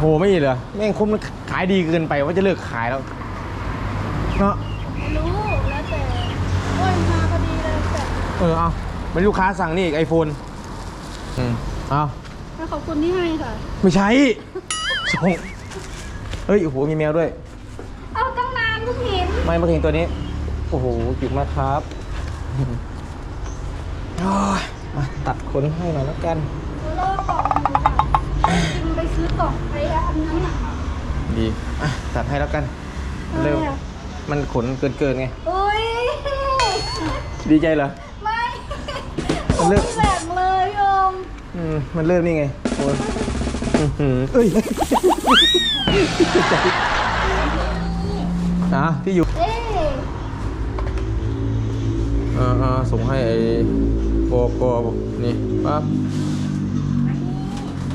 โอ้โหไม่เหรอแม่งคุ้มมันขายดีเกินไปว่าจะเลิกขายแล้วเนาะไม่รู้แล้วแต่โอ้ยมาพอดีเลยแต่เออเอาเป็นลูกค้าสั่งนี่อีกไอโฟนอืมเอาถ้าขอบคุณที่ให้ค่ะ ไม่ใช่ส่งเฮ้ยโอ้โหมีแมวด้วย เอาตั้งนานเพิ่งเห็นไม่มาถึงตัวนี้ โอ้โหจิบมากครับโอ้ยมาตัดขนให้หน่อยแล้วกัน กล่องไปอันนั้นอะดีอะตัดให้แล้วกัน เริ่มมันขนเกินเกินไงโอ้ยดีใจเหรอ ไม่มันเลิกแบ่งเลยโยมอืมมันเริ่มนี่ไงโอ้ยอื้อหือเอ้ยใจอะที่อยู่เอ๊ะอ่าอ่าส่งให้ไอ้โกโกนี่ปั๊บ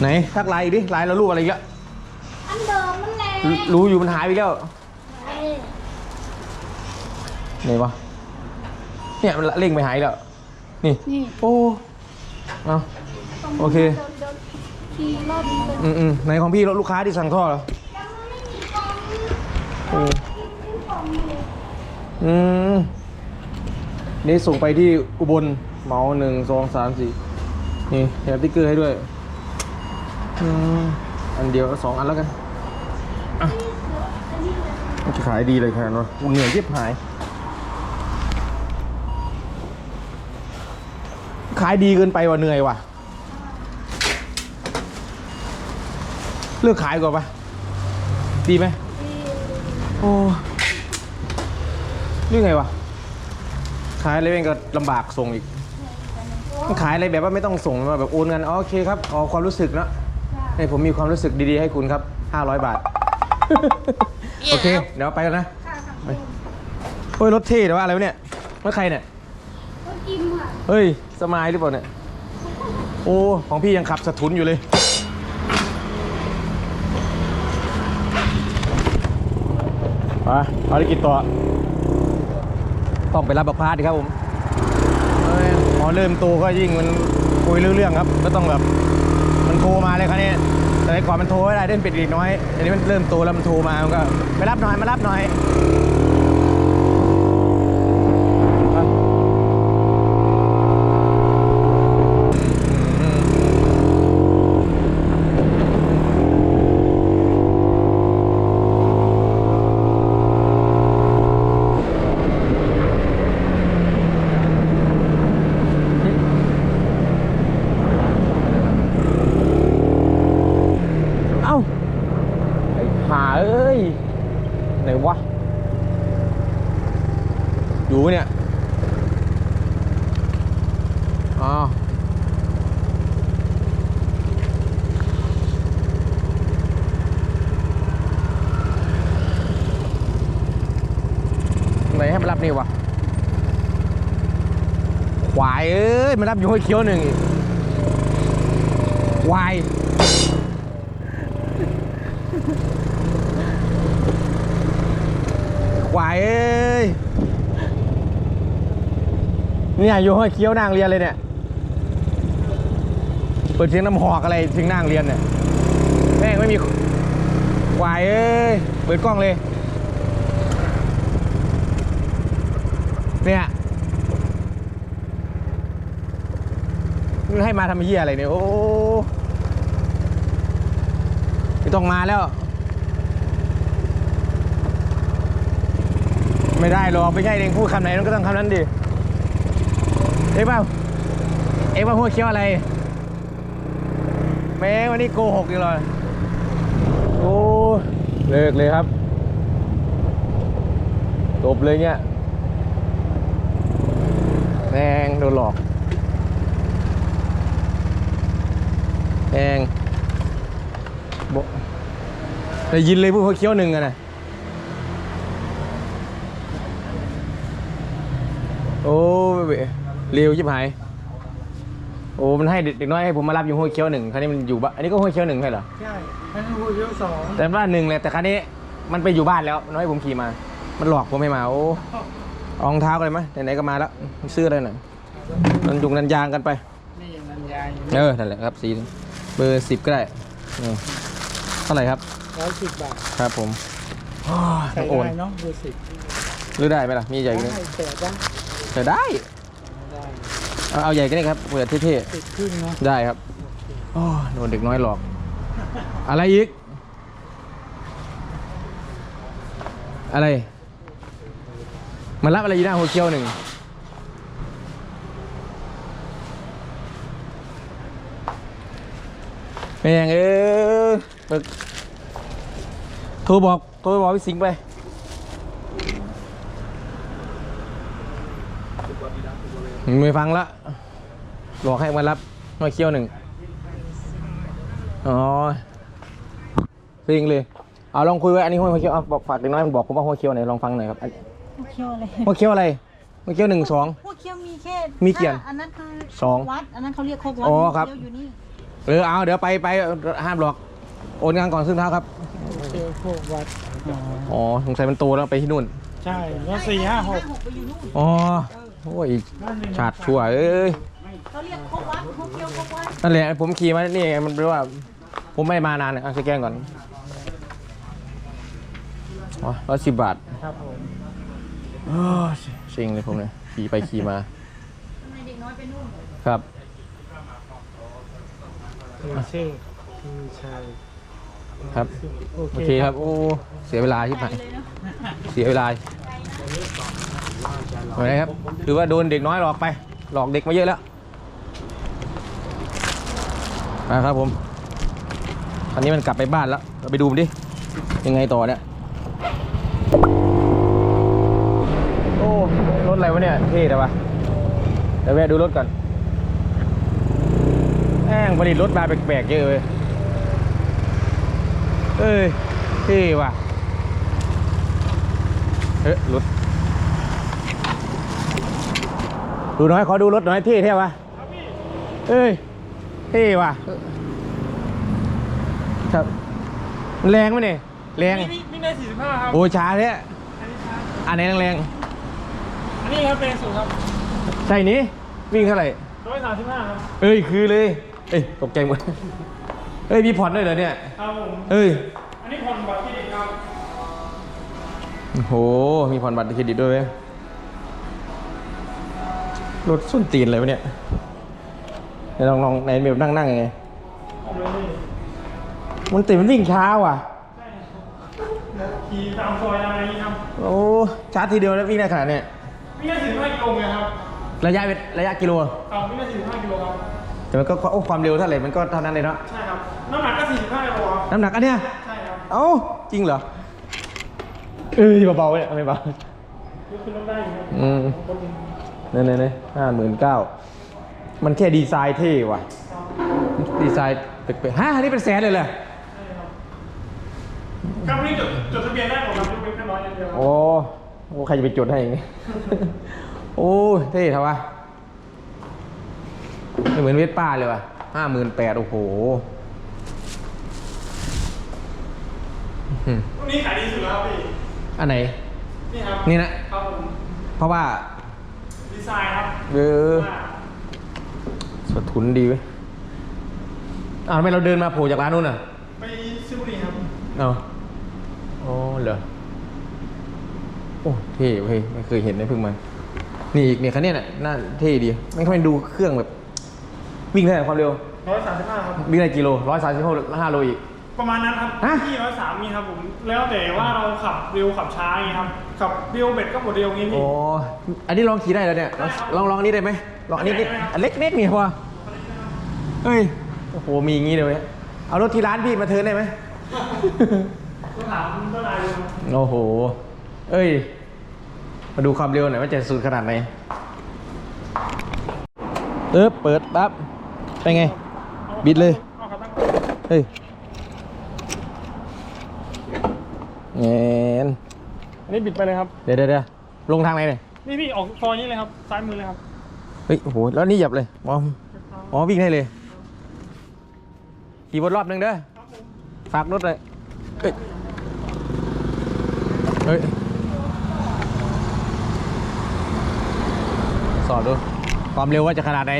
ไหนทักไลน์อีกดิไลน์เราลูกอะไรอีกแล้วอันเดิมมันแหละรู้รู้อยู่มันหายไปแล้วเอ๊ะไหนวะเนี่ยมันเร่งไปหายแล้วนี่นี่โอ้เอา โอเคดินดินขี่รอบนี้เลยอืมอืมไหนของพี่รถลูกค้าที่สั่งท่อเหรอยังไม่มีกล่องโอ้มีกล่องอยู่อืมนี่ส่งไปที่อุบลเหมาหนึ่งสองสามสี่นี่แถมติ๊กเกอร์ให้ด้วย อืมอันเดียวสองอันแล้วกันอะมันจะขายดีเลยขนาดนั้นวะกูเหนื่อยยิบหาย ขายดีเกินไปว่ะเหนื่อยว่ะ เลิกขายก่อนปะดีไหมโอ้นี่ไงวะ ขายอะไรเองก็ลำบากส่งอีก ขายอะไรแบบว่าไม่ต้องส่งมาแบบโอนเงินอ๋อโอเคครับอ๋อความรู้สึกเนอะ ให้ผมมีความรู้สึกดีๆให้คุณครับ 500 บาท โอเค เดี๋ยวไปกันนะค่ะค่ะไปเฮ้ยรถเท่แต่ว่าอะไรวะเนี่ยรถใครเนี่ยก็กินค่ะเฮ้ย สมายหรือเปล่าเนี่ย โอ้ ของพี่ยังขับสะทุนอยู่เลยไปภารกิจต่อ ต้องไปรับบักพาดิครับผมเอ้ยพอเริ่มโตก็ยิ่งมันคุยเรื่องเรื่องครับ ก็ต้องแบบมันโทรมาเลยครับเนี่ยแต่ก่อนมันโทรไม่ได้เล่นปิดอีกน้อยอันนี้มันเริ่มโตแล้วมันโทรมามันก็ไปรับหน่อยมารับหน่อย เอ้า ไอ้ห่าเอ้ย ไหนวะ อยู่ปะเนี่ยอ๋อไหนให้มารั บนี่วะควายเอ้ยมารับอยู่ห้วยเคี้ยวหนึ่งควายควายเอ้ยเนี่ยอยู่ห้อยเคี้ยวนางเรียนเลยเนี่ยเปิดเสียงน้ำหอกอะไรเสียงนางเรียนเนี่ยแม่งไม่มีควายเอ้ยเปิดกล้องเลย เนี่ยให้มาทำเหี้ยอะไรเนี่ยโอ้ไม่ต้องมาแล้ว ไม่ได้หรอกไม่ใช่เองพูดคำไหนมันก็ต้องคำนั้นดิเอ๊ะเปล่าเอ๊ะว่าหัวเคี้ยวอะไรแม่วันนี้โกหกอยู่เลยโอ้เลิกเลยครับจบเลยเนี่ย แม่งโดนหลอกแม่งบอกได้ยินเลยพวกหัวเคี้ยวหนึ่งอะนะโอ้เว้ยเร็วชิบหายโอ้มันให้เด็กน้อยให้ผมมารับอยู่ห้วยเคี้ยวหนึ่งคราวนี้มันอยู่บ้านอันนี้ก็ห้วยเคี้ยวหนึ่งใช่เหรอใช่ให้หูเยอะสองแต่บ้านหนึ่งเลยแต่คราวนี้มันไปอยู่บ้านแล้วน้อยผมขี่มา มันหลอกผมให้มาโอ้เอา รองเท้ากันเลยไหมไหนๆก็มาแล้วซื้ออะไรหน่อยนันยุงนันยางกันไปนี่อย่างนั้นยายเออนั่นแหละครับสีเบอร์สิบก็ได้นี่เท่าไหร่ครับร้อยสิบบาทครับผมอ้าวใส่โอนได้เนาะดูสิหรือได้ไหมล่ะมีใหญ่กว่าได้นี้แต่ได้แต่ได้ได้เอาเอาใหญ่ก็ได้ครับเปิดเท่ติดขึ้นเนาะๆได้ครับโอ้โดนเด็กน้อยหลอก อะไรอีก อะไร มารับอะไรอยู่หน้าหัวเคี้ยวหนึ่งแม่งเออปึกโทรบอกโทรบอกพี่สิงห์ไปไม่ฟังละบอกให้มารับหัวเคี้ยวหนึ่งอ๋อสิงเลยเอาลองคุยไว้อันนี้หัวเคี้ยวเอาบอกฝากเด็กน้อยมันบอกผมว่าหัวเคี้ยวไหนลองฟังหน่อยครับ อันพวกเคี้ยวอะไรหัวเคี้ยวอะไรหัวเคี้ยวหนึ่งสองพวกเคี้ยวมีแค่มีเกี่ยนอันนั้นคือสองวัดอันนั้นเขาเรียกโคกวัดอ๋อครับเคี้ยวอยู่นี่เออเอาเดี๋ยวไปไปห้ามหรอก โอนงานก่อนซึ่งเท้าครับ เจอพวกวัดอ๋อสงสัยมันโตแล้วไปที่นู่น ใช่แล้วสี่ห้าหกหกไปอยู่นู่นอ๋อโอ้ยชาดชั่วเอ้ยเขาเรียกโคกวัดพวกเคี้ยวโคกวัดนั่นแหละผมขี่มานี่ไงมันแปลว่า ผมไม่มานานเนี่ยเอาสแกนก่อนอ๋อร้อยสิบบาทครับผม โอ้ยเซ็งเลยผมเนี่ยขี่ไปขี่มาทำไมเด็กน้อยไปนู่นครับคือชื่อคือชัยครับ โอโอเคเคครับ โอ้ เสียเวลาที่ไหนเลยเนาะเสียเวลาอะไรครับถือว่าโดนเด็กน้อยหลอกไป หลอกเด็กมาเยอะแล้วนะครับผมคราวนี้มันกลับไปบ้านแล้วเราไปดูมันดิ ยังไงต่อเนี่ย โอ้ ร ถอะไรวะเนี่ยเท่แต่วะเดี๋ยวแวะดูรถก่อนแม่งผลิตรถมาแปลกๆเยอะเลยเอ้ยเท่ว่ะเฮ้ยรถดูหน่อยขอดูรถหน่อยเท่เท่วะเอ้ยเท่ว่ะครับมันแรงไหมเนี่ยแรงนี่นี่ได้สี่สิบห้าครับโอ้ยช้าเนี่ยอันนี้ครับอันไหนแรงอั นนี้ครับเป็นสูงครับๆใช่นี้วิ่งเท่าไหร่ร้อยสามสิบห้าครับเอ้ยคือเลยเอ้ยตกใจหมดเอ้ยมีผ่อนด้วยเหรอเนี่ยครับผมเอ้ยอันนี้ผ่อนบัตรเครดิตครับโอ้โหมีผ่อนบัตรเครดิตด้วยเว้ยรถส้นตีนเลยวะเนี่ยไหนลองลองไหนแบบนั่งนั่งยังไงผมเลยนี่มันติดมันวิ่งช้าว่ะขี่ตามซอยตามอะไรอย่างนี้ครับโอ้ชาร์จทีเดียวแล้ววิ่งได้ขนาดเนี้ย วิ่งได้สี่สิบห้ากิโลเมตรครับระยะเป็นระยะกิโลครับวิ่งได้สี่สิบห้ากิโลครับ แต่มันก็โอ้ความเร็วเท่าไหร่มันก็เท่านั้นเลยเนาะใช่ครับ น้ำหนักก็สี่สิบห้ากิโลครับ น้ำหนักอันเนี้ยใช่ครับ เอ้าจริงเหรอ เอ้ยเบาๆเนี่ยไม่เบายกขึ้นรถได้อยู่ครับอืมคนหนึ่งเนี่ยเนี่ยเนี่ยห้าหมื่นเก้ามันแค่ดีไซน์เท่ว่ะ ดีไซน์แปลกๆฮะอันนี้เป็นแสนเลยเหรอครับนี่จดจดทะเบียนได้หมดครับยกเว้นแค่ร้อยอย่างเดียวโอ้ โอ้ใครจะไปจดให้อย่างงี้ โอ้เท่ทวะไม่เหมือนเวสป้าเลยว่ะห้าหมื่นแปดโอ้โหอืมรุ่นนี้ขายดีสุดแล้วครับพี่ อันไหน นี่ครับ นี่นะครับผมเพราะว่า ดีไซน์ครับเออว่าสะทุนดีเว้ยอ้าวทำไมเราเดินมาโผล่จากร้านนู้นอะ ไปซิบุรีครับ เอาอ๋อเหรอ โอ้เท่เว้ยไม่เคยเห็นเลยเพิ่งมา นี่อีกเนี่ยคันเนี้ยน่ะน่าเท่ดีไม่ค่อยดูเครื่องแบบ วิ่งได้ความเร็ว ร้อยสามสิบห้าครับ วิ่งได้กิโลร้อยสามสิบห้าโลอีก ประมาณนั้นครับฮะ ที่ร้อยสามนี่ครับผม แล้วแต่ว่าเราขับเร็วขับช้าอย่างงี้ครับ ขับเร็วเบ็ดก็หมดเร็วอย่างงี้โอ้พี่อันนี้ลองขี่ได้แล้วเนี่ยได้ครับลองลองอันนี้ได้ไหมลองอันนี้นิดได้ไหมครับ อันเล็กนิดนี่พอเฮ้ยโอ้โหมีอย่างงี้เลยเว้ยเอารถที่ร้านพี่มาเทิร์นได้ไหม ต้องถามเจ้านายดูครับโอ้โห เอ้ย มาดูความเร็วหน่อยว่าจะสุดขนาดไหนเออเปิดปั๊บเป็นไง บิดเลยเอาครับตั้งเฮ้ยเงี้ยอันนี้บิดไปเลยครับเดี๋ยวเดี๋ยวเดี๋ยวลงทางไหนเนี่ยนี่พี่ออกซอยนี้เลยครับ ซ้ายมือเลยครับ เฮ้ยโอ้โหแล้วนี่เหยับเลยอ๋ออ๋อวิ่งได้เลย ขี่วนรอบหนึ่งเด้อ ฝากรถเลยเอ้ยเฮ้ย สอบดู ความเร็วว่าจะขนาดไหน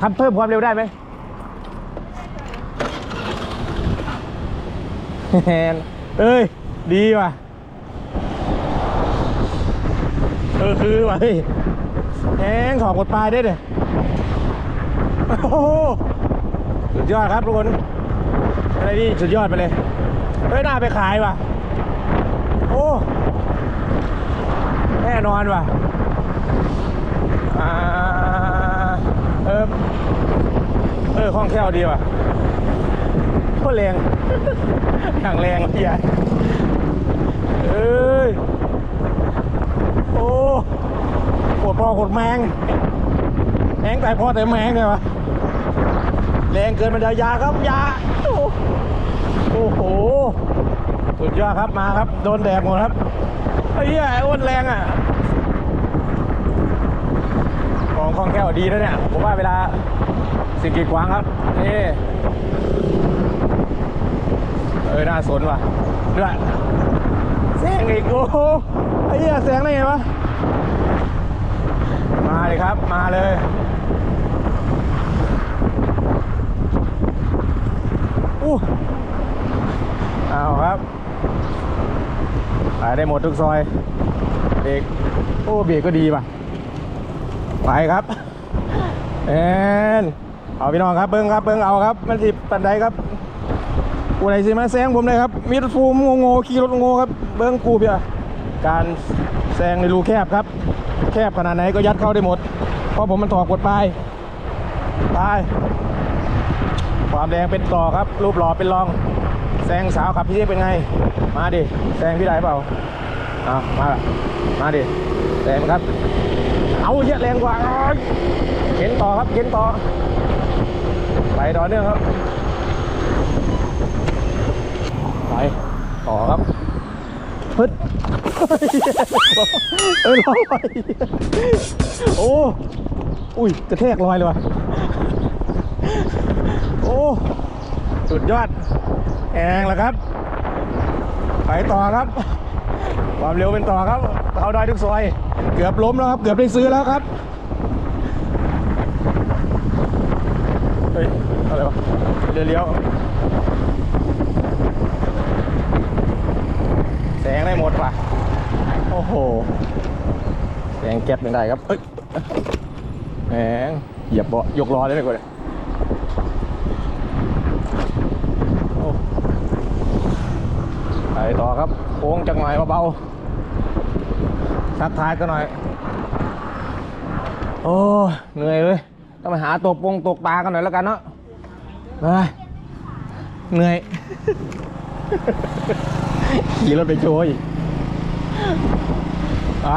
ทำเพิ่มความเร็วได้ไหมแฮนเอ้ย ดีว่ะ เออ คือว่ะเฮ้ยแหงถอดกดปลายได้เลยโอ้โหสุดยอดครับทุกคนอะไรนี่สุดยอดไปเลย เฮ้ย น่าไปขายว่ะ โอ้ แน่นอนว่ะ เออเออคล่องแคล่วดีว่ะโคตรแรงอย่างแรงพี่ใหญ่เอ้ยโอ้โคตรพ่อโคตรแมงแมงแต่พอแต่แมงเลยวะแรงเกินมันจะยาครับยาโอ้โหสุดยอดครับมาครับ โดนแดดหมดครับไอ้เหี้ยอ้วนแรงอะของ คล่องแคล่วดีแล้วเนี่ย ผมว่าเวลาสิกีดขวางครับนี่เออน่าสนว่ะเดือดแซงอีกโอ้โหไอ้เหี้ยแซงได้ไงวะมาเลยครับมาเลยอู้เอาครับไปได้หมดทุกซอยเบรกโอ้เบรกก็ดีป่ะ ไปครับเอ็นเอาพี่น้องครับเบิ้งครับเบิ้งเอาครับมันสิปันไดครับกูไหนสิมาแซงผมเลยครับมีรถฟูมโง่ขี่รถโงครับ เบิ้งกูเพียการแซงในรูแคบครับ แคบขนาดไหนก็ยัดเข้าได้หมด เพราะผมมันถอดกดปลายปลายความแรงเป็นต่อครับ รูปหล่อเป็นรอง แซงสาวขับพี่เป็นไง มาดิแซงพี่ได้เปล่าอะมามาดิ แซงครับ เอาเยอะแรงกว่าเข็นต่อครับเข็นต่อ ไปต่อเนื่องครับ ไปต่อครับพึดเออลอยโอ้อุ้ยกระแทกลอยเลยว่ะโอ้สุดยอดแองแล้วครับ ไปต่อครับ ความเร็วเป็นต่อครับ เขาได้ทุกซอย เกือบล้มแล้วครับ เกือบได้ซื้อแล้วครับ เฮ้ย อะไรวะเลี้ยวๆแสงได้หมดว่ะ โอ้โห แสงแก๊สไม่ได้ครับเอ้ยแหงเหยียบเบาะยกล้อได้เลยกูเลยไปต่อครับ โค้งจังหน่อยเบาๆ ทักทายกันหน่อย โอ้เหนื่อยเลยต้องไปหาตกปงตกปลากันหน่อยแล้วกันเนาะไปเหนื่อยขี่รถไปโชยไป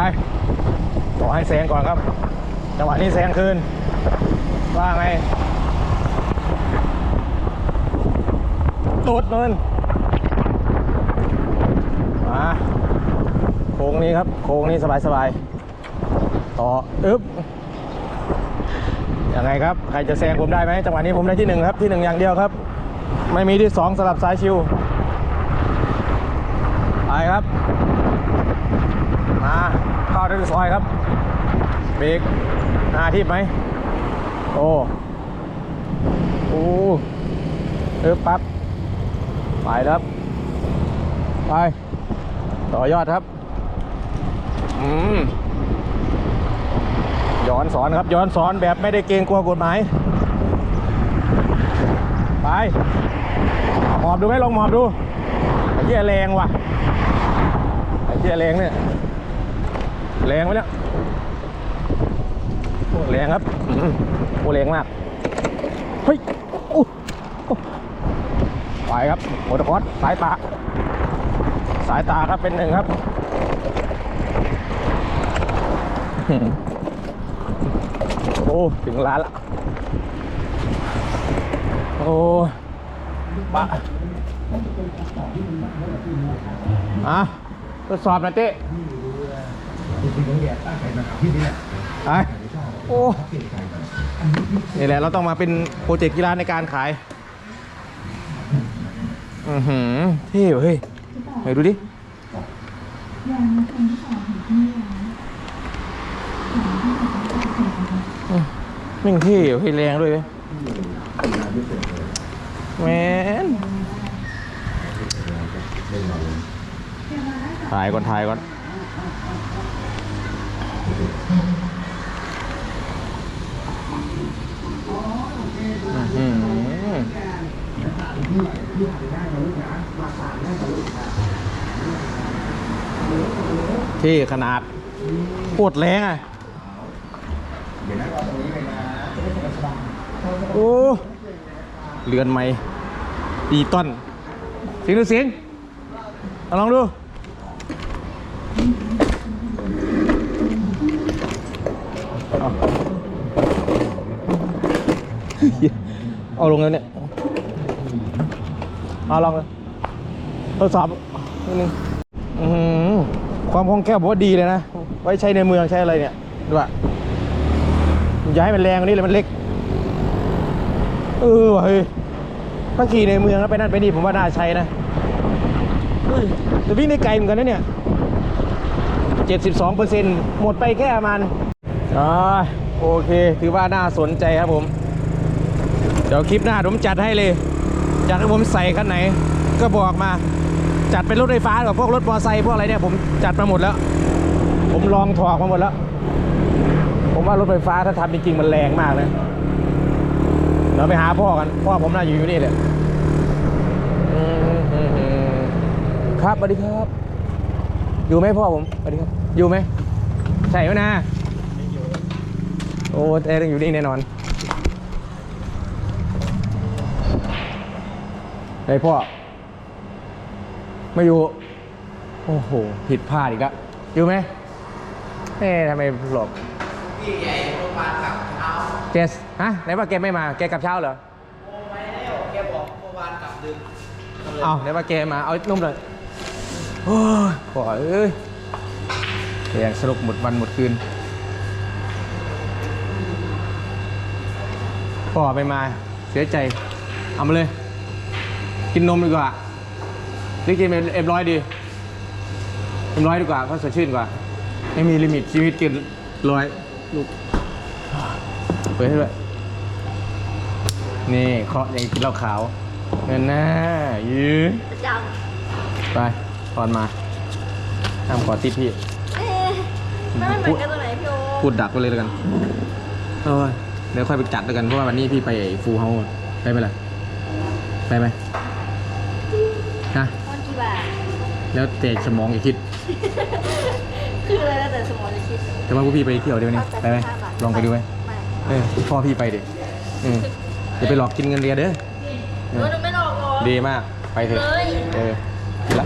ขอให้แซงก่อนครับ จังหวะนี้แซงคืน ว่าไงตูดเนินมา ค้งนี้ครับ โค้งนี้สบายๆ ต่อ อึ๊บ ยังไงครับ ใครจะแซงผมได้ไหมจังหวะนี้ผมได้ที่หนึ่งครับ ที่หนึ่งอย่างเดียวครับ ไม่มีที่สองสลับสายชิว ไปครับ มาเข้าได้ซอยครับ เบรกหน้าทิพไหม โอ้ โอ้เออปั๊บ ไปแล้วครับ ไปต่อยอดครับ ย้อนสอนครับ ย้อนสอนแบบไม่ได้เกรงกลัวกฎหมาย ไป หมอบดูไหมลองหมอบดูไอ้เหี้ยแรงว่ะไอ้เหี้ยแรงเนี่ย แรงไหมเนี่ยแรงครับโอ้แรงมาก เฮ้ยโอ้ไปครับโมตคอสสายตา สายตาครับเป็นหนึ่งครับ โอ้ ถึงร้านละ โอ้ปะอะทดสอบหนะเต้ไปโอ้นี่แหละ เราต้องมาเป็นโปรเจกต์กีฬาในการขาย อือหือเท่เว้ย ไหนดูดิอืมไม่แม่งเท่ เฮ้ยแรงด้วยเว้ยแมนถ่ายก่อนถ่ายก่อนอื้อหือเท่ขนาดปวดแรงอะ โอ้เรือนใหม่ดีต้นเสียงดูเสียงเอาลองดูเอาลงแล้วเนี่ยเอาลองเลยทดสอบนิดนึงความคล่องแคล่วผมว่าดีเลยนะ ไว้ใช้ในเมืองใช้อะไรเนี่ยดูว่าอย่าให้มันแรงกว่านี้เลยมันเล็ก เออว่ะเฮ้ยถ้าขี่ในเมืองแล้วไปนั่นไปนี่ผมว่าน่าใช้นะเฮ้ยแต่วิ่งได้ไกลเหมือนกันนะเนี่ยเจ็ดสิบสองเปอร์เซ็นต์หมดไปแค่ประมาณอ่าโอเค ถือว่าน่าสนใจครับผม เดี๋ยวคลิปหน้าผมจัดให้เลย จัดให้ผมใส่คันไหน ก็บอกมา จัดเป็นรถไฟฟ้ากับพวกรถมอเตอร์ไซค์พวกอะไรเนี่ยผมจัดมาหมดแล้ว ผมลองถอกมาหมดแล้ว ผมว่ารถไฟฟ้าถ้าทำจริงๆมันแรงมากเลย ดี๋ยวไปหาพ่อกัน พ่อผมน่าอยู่อยู่นี่แหละอืมอืมอืมครับสวัสดีครับ อยู่ไหมพ่อผมสวัสดีครับ อยู่ไหมใช่ไหมนะโอ้แต่ต้องอยู่นี่แน่นอนไอ้ยพ่อ ไม่อยู่ โอ้โห ผิดพลาดอีกแล้วอยู่ไหมเอ๊ะทำไมหลบแกส ฮะไหนว่าแกไม่มา แกกลับเช้าเหรอโอ้ไม่แล้วแกบอกเมื่อวานกลับดึกเอาไหนว่าแกมา เอานุ่มเลยโอ้ยขอเอ้ยแกยังสรุปหมดวันหมดคืนพ่อไปมา เสียใจ เอามาเลย กินนมดีกว่าหรือกินเป็นเอ็มร้อยดีเอ็มร้อยดีกว่าก็สดชื่นกว่า ไม่มีลิมิตชีวิตกินร้อยลูกเปิดให้ด้วย นี่เคาะยังกินเหล้าขาวเงินหน้ายื้อจัไปตอนมาห้ามขอติปพี่เอ๊ะไม่เหมือนกันตรงไหนพี่โอพูดดักไปเลยแล้วกันเออเดี๋ยวค่อยไปจัดแล้วกัน เพราะว่าวันนี้พี่ไปฟูเฮาไปไหมล่ะ ไปไหมฮะวันกี่บาท แล้วแต่สมองอย่าคิด คืออะไรแล้วแต่สมองจะคิดแต่ว่าพวกพี่ไปเที่ยวเดี๋ยวนี้ ไปไหม ลองไปดูไหม ไม่ เออพ่อพี่ไปดิเออ จะไปหลอกกินเงินเรียนเด้อเออไม่หลอกหรอกดีมาก ไปเถอะ เลย เออกินละ